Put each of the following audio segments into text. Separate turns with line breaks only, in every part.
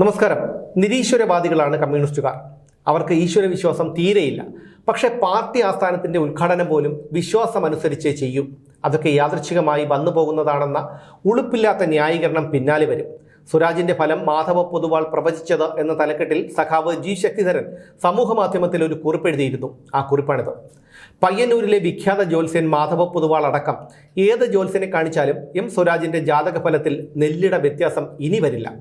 നമസ്കാരം. നിരീശ്വരവാദികളാണ് കമ്മ്യൂണിസ്റ്റുകാർ. അവർക്ക് ഈശ്വര വിശ്വാസം തീരെയില്ല. പക്ഷേ പാർട്ടി ആസ്ഥാനത്തിന്റെ ഉദ്ഘാടനം പോലും വിശ്വാസമനുസരിച്ചേ ചെയ്യൂ. അതൊക്കെ യാദൃച്ഛികമായി വന്നു പോകുന്നതാണെന്ന ഉളുപ്പില്ലാത്ത ന്യായീകരണം പിന്നാലെ വരും. സ്വരാജിന്റെ ഫലം മാധവ പൊതുവാൾ പ്രവചിച്ചത് എന്ന തലക്കെട്ടിൽ സഖാവ് ജി ശക്തിധരൻ സമൂഹ മാധ്യമത്തിൽ ഒരു കുറിപ്പെഴുതിയിരുന്നു. ആ കുറിപ്പാണിത്. പയ്യന്നൂരിലെ വിഖ്യാത ജ്യോത്സ്യൻ മാധവ പൊതുവാൾ അടക്കം ഏത് ജ്യോത്സ്യനെ കാണിച്ചാലും എം സ്വരാജിന്റെ ജാതക ഫലത്തിൽ നെല്ലിട വ്യത്യാസം ഇനി വരില്ല.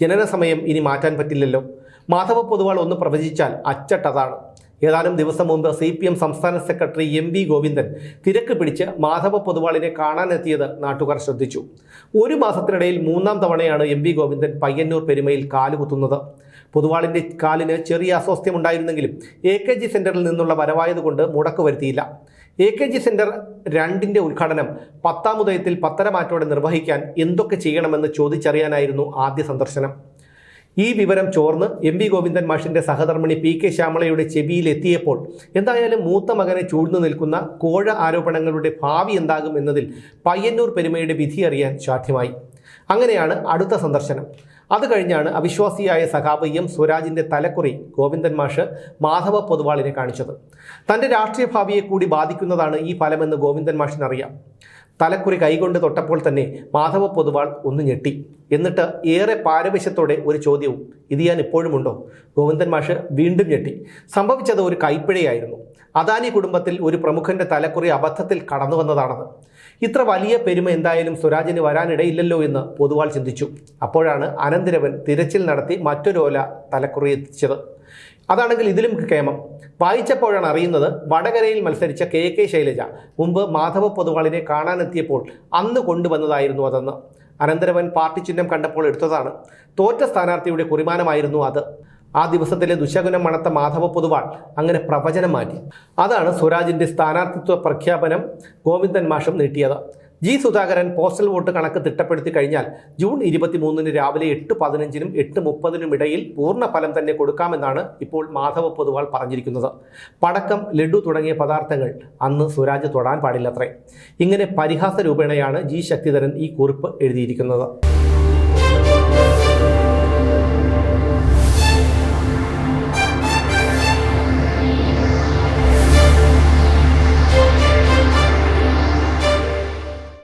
ജനനസമയം ഇനി മാറ്റാൻ പറ്റില്ലല്ലോ. മാധവ പൊതുവാൾ ഒന്ന് പ്രവചിച്ചാൽ അച്ചട്ടതാണ്. ഏതാനും ദിവസം മുമ്പ് സി പി എം സംസ്ഥാന സെക്രട്ടറി എം വി ഗോവിന്ദൻ തിരക്ക് പിടിച്ച് മാധവ പൊതുവാളിനെ കാണാനെത്തിയത് നാട്ടുകാർ ശ്രദ്ധിച്ചു. ഒരു മാസത്തിനിടയിൽ മൂന്നാം തവണയാണ് എം വി ഗോവിന്ദൻ പയ്യന്നൂർ പെരുമയിൽ കാലുകുത്തുന്നത് പൊതുവാളിന്റെ കാലിന് ചെറിയ അസ്വാസ്ഥ്യമുണ്ടായിരുന്നെങ്കിലും എ കെ ജി സെന്ററിൽ നിന്നുള്ള വരവായതുകൊണ്ട് മുടക്ക് വരുത്തിയില്ല. എ കെ ജി സെന്റർ രണ്ടിന്റെ ഉദ്ഘാടനം പത്താം ഉദയത്തിൽ പത്തരമാറ്റോടെ നിർവഹിക്കാൻ എന്തൊക്കെ ചെയ്യണമെന്ന് ചോദിച്ചറിയാനായിരുന്നു ആദ്യ സന്ദർശനം. ഈ വിവരം ചോർന്ന് എം വി ഗോവിന്ദൻ മാഷിന്റെ സഹധർമ്മിണി പി കെ ശ്യാമളയുടെ ചെവിയിലെത്തിയപ്പോൾ എന്തായാലും മൂത്ത മകനെ ചൂഴ്ന്നു നിൽക്കുന്ന കോഴ ആരോപണങ്ങളുടെ ഭാവി എന്താകും എന്നതിൽ പയ്യന്നൂർ പെരുമയുടെ വിധി അറിയാൻ സാധ്യമായി. അങ്ങനെയാണ് അടുത്ത സന്ദർശനം. അത് കഴിഞ്ഞാണ് അവിശ്വാസിയായ സഖാബ് എം സ്വരാജിന്റെ തലക്കുറി ഗോവിന്ദൻ മാഷ് മാധവ പൊതുവാളിനെ കാണിച്ചത്. തന്റെ രാഷ്ട്രീയ ഭാവിയെ കൂടി ബാധിക്കുന്നതാണ് ഈ ഫലമെന്ന് ഗോവിന്ദൻ മാഷിനറിയാം. തലക്കുറി കൈകൊണ്ട് തൊട്ടപ്പോൾ തന്നെ മാധവ പൊതുവാൾ ഒന്ന് ഞെട്ടി. എന്നിട്ട് ഏറെ പാരവശ്യത്തോടെ ഒരു ചോദ്യവും ഇത് ഞാൻ ഇപ്പോഴുമുണ്ടോ? ഗോവിന്ദൻ മാഷ് വീണ്ടും ഞെട്ടി. സംഭവിച്ചത് ഒരു കൈപ്പിഴയായിരുന്നു. അദാനി കുടുംബത്തിൽ ഒരു പ്രമുഖന്റെ തലക്കുറി അബദ്ധത്തിൽ കടന്നു വന്നതാണത്. ഇത്ര വലിയ പെരുമ എന്തായാലും സ്വരാജിന് വരാനിടയില്ലല്ലോ എന്ന് പൊതുവാൾ ചിന്തിച്ചു. അപ്പോഴാണ് അനന്തരവൻ തിരച്ചിൽ നടത്തി മറ്റൊരു ഓല തലക്കുറി എത്തിച്ചത്. അതാണെങ്കിൽ ഇതിലും കേമം വായിച്ചപ്പോഴാണ് അറിയുന്നത് വടകരയിൽ മത്സരിച്ച കെ കെ ശൈലജ മുമ്പ് മാധവ പൊതുവാളിനെ കാണാനെത്തിയപ്പോൾ അന്ന് കൊണ്ടുവന്നതായിരുന്നു അതെന്ന്. അനന്തരവൻ പാർട്ടി ചിഹ്നം കണ്ടപ്പോൾ എടുത്തതാണ്. തോറ്റ സ്ഥാനാർത്ഥിയുടെ കുറിമാനമായിരുന്നു അത്. ആ ദിവസത്തിലെ ദുശകുനം മണത്ത മാധവ പൊതുവാൾ അങ്ങനെ പ്രവചനം മാറ്റി അതാണ് സ്വരാജിന്റെ സ്ഥാനാർത്ഥിത്വ പ്രഖ്യാപനം ഗോവിന്ദൻ മാഷം നീട്ടിയത്. ജി സുധാകരൻ പോസ്റ്റൽ വോട്ട് കണക്ക് തിട്ടപ്പെടുത്തി കഴിഞ്ഞാൽ ജൂൺ ഇരുപത്തിമൂന്നിന് രാവിലെ എട്ട് പതിനഞ്ചിനും എട്ട് മുപ്പതിനും ഇടയിൽ പൂർണ ഫലം തന്നെ കൊടുക്കാമെന്നാണ് ഇപ്പോൾ മാധവ പൊതുവാൾ പറഞ്ഞിരിക്കുന്നത്. പടക്കം ലഡു തുടങ്ങിയ പദാർത്ഥങ്ങൾ അന്ന് സ്വരാജ് തൊടാൻ പാടില്ലത്രേ. ഇങ്ങനെ പരിഹാസ രൂപേണയാണ് ജി ശക്തിധരൻ ഈ കുറിപ്പ് എഴുതിയിരിക്കുന്നത്.